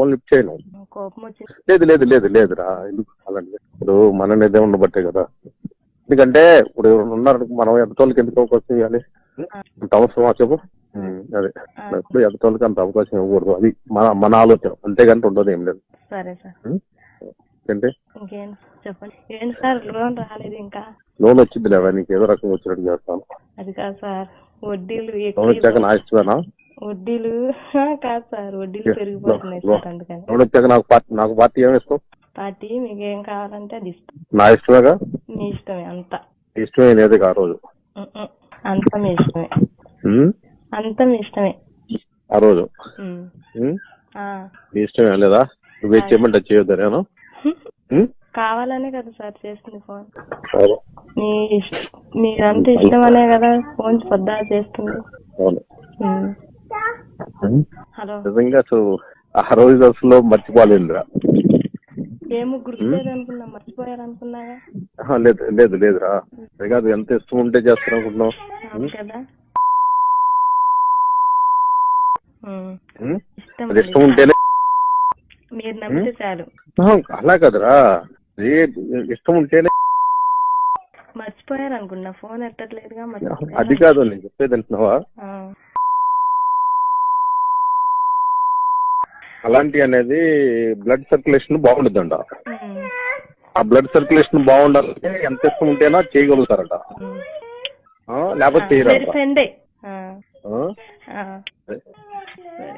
Phone lift చేయను. లేదు లేదు లేదు లేదురా ఎందుకు అలాంటి ఇప్పుడు మన నిర్ణయం ఉండబట్టే కదా. ఎందుకంటే ఇప్పుడు ఎవరైనా ఉన్నారు మనం ఎదుటోళ్ళకి ఎందుకు అవకాశం ఇవ్వాలి? అంత అవసరమా చెప్పు? అదే. ఇప్పుడు ఎదుటోళ్ళకి అంత అవకాశం ఇవ్వకూడదు. అది మన మన ఆలోచన. అంతేగాని ఉండదు ఏం లేదు. సరే సార్. చెప్పండి. ఏంటి సార్ లోన్ రాలేదు ఇంకా? లోన్ వచ్చింది లేదా నీకు ఏదో రకంగా వచ్చినట్టు చేస్తాను. అది కాదు సార్ వడ్డీలు వచ్చాక నా ఇష్టమేనా? వడ్డీలు కాదు సార్ వడ్డీలు పెరిగిపోతున్నాయి సార్ అందుకని. వచ్చాక నాకు పార్టీ నాకు పార్టీ ఏమి ఇస్తాం పార్టీ మీకు ఏం కావాలంటే అది ఇస్తాం నా ఇష్టమేగా? మీ ఇష్టమే అంతా. ఇష్టమే లేదు ఆ రోజు. అంతా మీ ఇష్టమే. ఉమ్? అంతా మీ ఇష్టమే. ఆ రోజు? ఉమ్. ఉమ్? ఆ. నీ ఇష్టమే లేదా? నువ్వే చేయమంటే చేయొద్దు నేను కావాలనే కదా సార్ చేస్తుంది ఫోన్. సరే. మీ ఇష్ట- మీరంతా ఇష్టమనే కదా ఫోన్ పొద్దా చేస్తుంది. అవును. ఉమ్. నిజంగా అసలు ఆ రోజు అసలు మర్చిపోలేదురా. లేదు లేదు లేదురా. కాదు ఎంత ఇష్టం ఉంటే చేస్తాను అనుకుంటున్నావు? అది ఇష్టం ఉంటేనే. అలా కదరా. ఇష్టం ఉంటేనే. మర్చిపోయారు అనుకున్నా. ఫోన్ ఎట్టట్లేదుగా అది కాదు నేను చెప్పేది అంటున్నావా ఆ. అలాంటి అనేది బ్లడ్ సర్క్యులేషన్ బాగుంటుందంట ఉమ్. ఆ బ్లడ్ సర్క్యులేషన్ బాగుండాలంటే ఎంత ఇష్టం ఉంటేనా చేయగలుగుతారట. లేకపోతే చేయరంట.